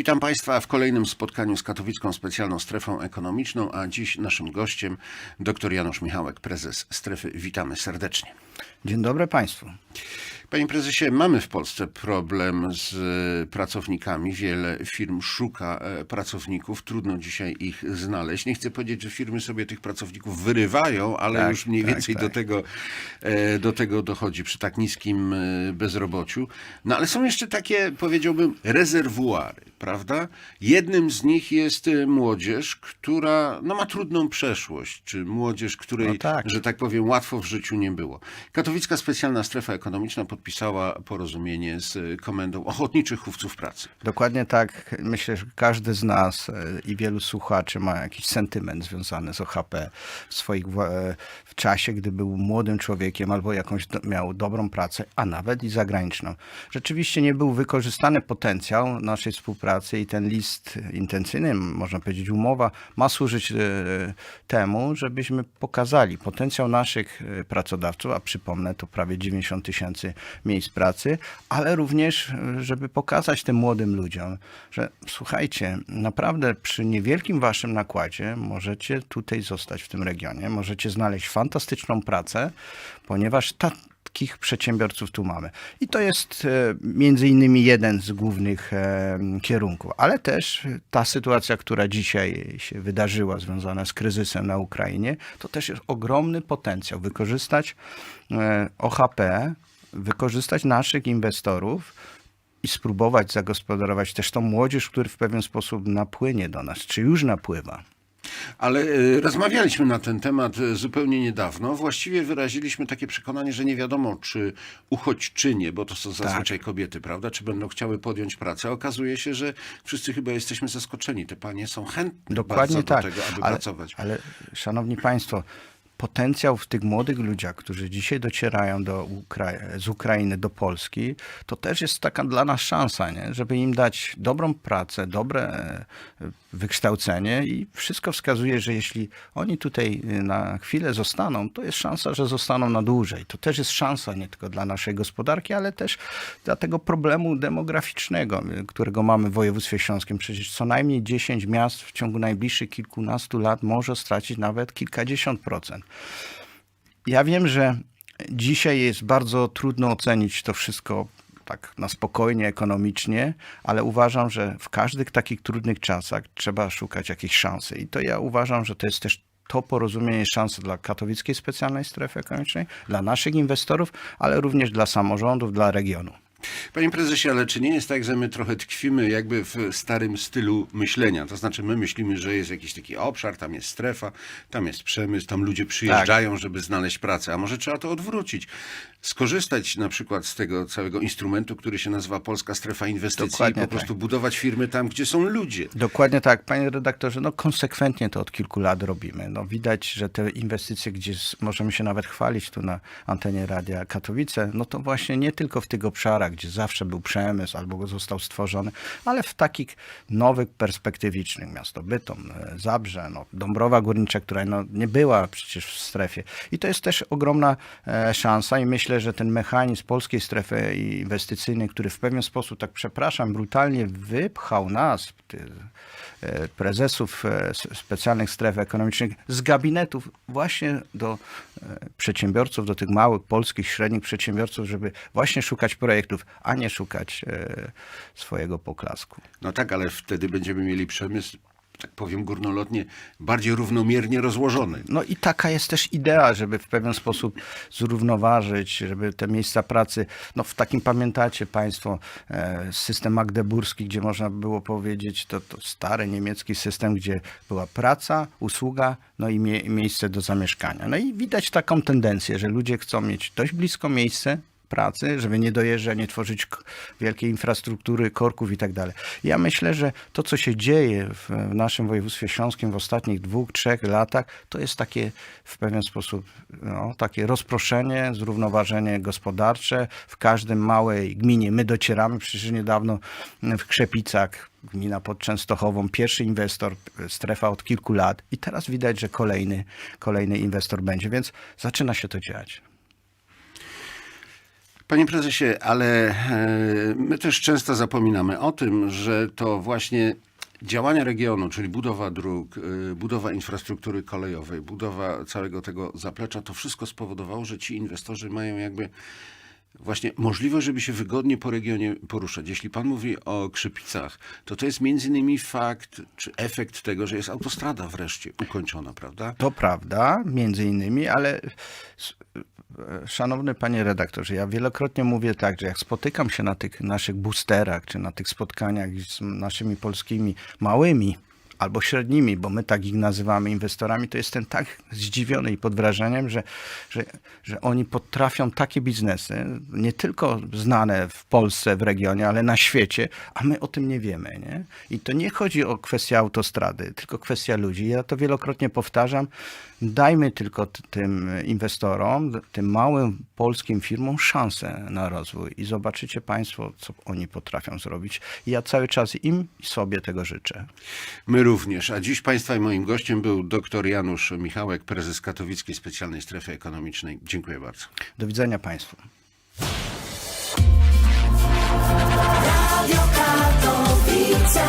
Witam Państwa w kolejnym spotkaniu z Katowicką Specjalną Strefą Ekonomiczną, a dziś naszym gościem dr Janusz Michałek, prezes strefy. Witamy serdecznie. Dzień dobry Państwu. Panie prezesie, mamy w Polsce problem z e, pracownikami. Wiele firm szuka e, pracowników. Trudno dzisiaj ich znaleźć. Nie chcę powiedzieć, że firmy sobie tych pracowników wyrywają, ale Tak, już mniej tak, więcej tak. Do, tego, e, do tego dochodzi przy tak niskim bezrobociu. No ale są jeszcze takie, powiedziałbym, rezerwuary, prawda? Jednym z nich jest młodzież, która no, ma trudną przeszłość, czy młodzież, której, No tak. że tak powiem, łatwo w życiu nie było. Katowicka Specjalna Strefa Ekonomiczna podpisała porozumienie z Komendą Ochotniczych Chówców Pracy. Dokładnie tak. Myślę, że każdy z nas e, i wielu słuchaczy ma jakiś sentyment związany z OHP w swoich e, w czasie, gdy był młodym człowiekiem albo jakąś do, miał dobrą pracę, a nawet i zagraniczną. Rzeczywiście nie był wykorzystany potencjał naszej współpracy i ten list intencyjny, można powiedzieć umowa, ma służyć e, temu, żebyśmy pokazali potencjał naszych pracodawców, a przypomnę, to prawie 90 tysięcy miejsc pracy, ale również, żeby pokazać tym młodym ludziom, że słuchajcie, naprawdę przy niewielkim waszym nakładzie możecie tutaj zostać w tym regionie, możecie znaleźć fantastyczną pracę, ponieważ ta, takich przedsiębiorców tu mamy. I to jest e, między innymi jeden z głównych e, kierunków, ale też ta sytuacja, która dzisiaj się wydarzyła, związana z kryzysem na Ukrainie, to też jest ogromny potencjał wykorzystać e, OHP, wykorzystać naszych inwestorów i spróbować zagospodarować też tą młodzież, która w pewien sposób napłynie do nas, czy już napływa. Ale e, rozmawialiśmy na ten temat e, zupełnie niedawno. Właściwie wyraziliśmy takie przekonanie, że nie wiadomo, czy uchodźczynie, bo to są zazwyczaj kobiety, prawda, czy będą chciały podjąć pracę. A Okazuje się, że wszyscy chyba jesteśmy zaskoczeni. Te panie są chętne Dokładnie tak. do tego, aby ale, pracować. Ale szanowni państwo, potencjał w tych młodych ludziach, którzy dzisiaj docierają do Ukra- z Ukrainy do Polski, to też jest taka dla nas szansa, nie? żeby im dać dobrą pracę, dobre e, wykształcenie i wszystko wskazuje, że jeśli oni tutaj e, na chwilę zostaną, to jest szansa, że zostaną na dłużej. To też jest szansa nie tylko dla naszej gospodarki, ale też dla tego problemu demograficznego, e, którego mamy w województwie śląskim. Przecież co najmniej 10 miast w ciągu najbliższych kilkunastu lat może stracić nawet kilkadziesiąt procent. Ja wiem, że dzisiaj jest bardzo trudno ocenić to wszystko tak na spokojnie, ekonomicznie, ale uważam, że w każdych takich trudnych czasach trzeba szukać jakiejś szansy. I to ja uważam, że to jest też to porozumienie szansy dla katowickiej specjalnej strefy ekonomicznej, dla naszych inwestorów, ale również dla samorządów, dla regionu. Panie prezesie, ale czy nie jest tak, że my trochę tkwimy jakby w starym stylu myślenia? To znaczy my myślimy, że jest jakiś taki obszar, tam jest strefa, tam jest przemysł, tam ludzie przyjeżdżają, Tak. żeby znaleźć pracę. A może trzeba to odwrócić? Skorzystać na przykład z tego całego instrumentu, który się nazywa Polska Strefa Inwestycji Dokładnie i po tak. prostu budować firmy tam, gdzie są ludzie. Dokładnie tak, panie redaktorze, no konsekwentnie to od kilku lat robimy. No widać, że te inwestycje, gdzie możemy się nawet chwalić tu na antenie Radia Katowice, no to właśnie nie tylko w tych obszarach, gdzie zawsze był przemysł albo został stworzony, ale w takich nowych, perspektywicznych, miasto Bytom, e, Zabrze, no, Dąbrowa Górnicza, która no, nie była przecież w strefie. I to jest też ogromna e, szansa i myślę, że ten mechanizm polskiej strefy inwestycyjnej, który w pewien sposób, tak przepraszam, brutalnie wypchał nas, e, prezesów specjalnych stref ekonomicznych z gabinetów właśnie do przedsiębiorców, do tych małych polskich, średnich przedsiębiorców, żeby właśnie szukać projektów, a nie szukać e, swojego poklasku. No tak, ale wtedy będziemy mieli przemysł, tak powiem górnolotnie, bardziej równomiernie rozłożony. No i taka jest też idea, żeby w pewien sposób zrównoważyć, żeby te miejsca pracy, no w takim pamiętacie Państwo e, system magdeburski, gdzie można było powiedzieć, to, to stary niemiecki system, gdzie była praca, usługa, no i mie- miejsce do zamieszkania. No i widać taką tendencję, że ludzie chcą mieć dość blisko miejsce, pracy, żeby nie dojeżdżać, nie tworzyć wielkiej infrastruktury, korków i tak dalej. Ja myślę, że to, co się dzieje w naszym województwie śląskim w ostatnich dwóch, trzech latach, to jest takie w pewien sposób no, takie rozproszenie, zrównoważenie gospodarcze. W każdym małej gminie my docieramy, przecież niedawno w Krzepicach gmina pod Częstochową, pierwszy inwestor, strefa od kilku lat i teraz widać, że kolejny, kolejny inwestor będzie, więc zaczyna się to dziać. Panie prezesie, ale e, my też często zapominamy o tym, że to właśnie działania regionu, czyli budowa dróg, e, budowa infrastruktury kolejowej, budowa całego tego zaplecza, to wszystko spowodowało, że ci inwestorzy mają jakby właśnie możliwość, żeby się wygodnie po regionie poruszać. Jeśli pan mówi o Krzypicach, to to jest między innymi fakt, czy efekt tego, że jest autostrada wreszcie ukończona, prawda? To prawda, między innymi, ale szanowny panie redaktorze, ja wielokrotnie mówię tak, że jak spotykam się na tych naszych boosterach, czy na tych spotkaniach z naszymi polskimi małymi albo średnimi, bo my tak ich nazywamy inwestorami, to jestem tak zdziwiony i pod wrażeniem, że, że, że oni potrafią takie biznesy, nie tylko znane w Polsce, w regionie, ale na świecie, a my o tym nie wiemy. Nie? I to nie chodzi o kwestię autostrady, tylko kwestia ludzi. Ja to wielokrotnie powtarzam. Dajmy tylko tym inwestorom, tym małym polskim firmom szansę na rozwój i zobaczycie Państwo, co oni potrafią zrobić. I ja cały czas im i sobie tego życzę. My również. A dziś Państwa i moim gościem był dr Janusz Michałek, prezes Katowickiej Specjalnej Strefy Ekonomicznej. Dziękuję bardzo. Do widzenia Państwu. Radio Katowice.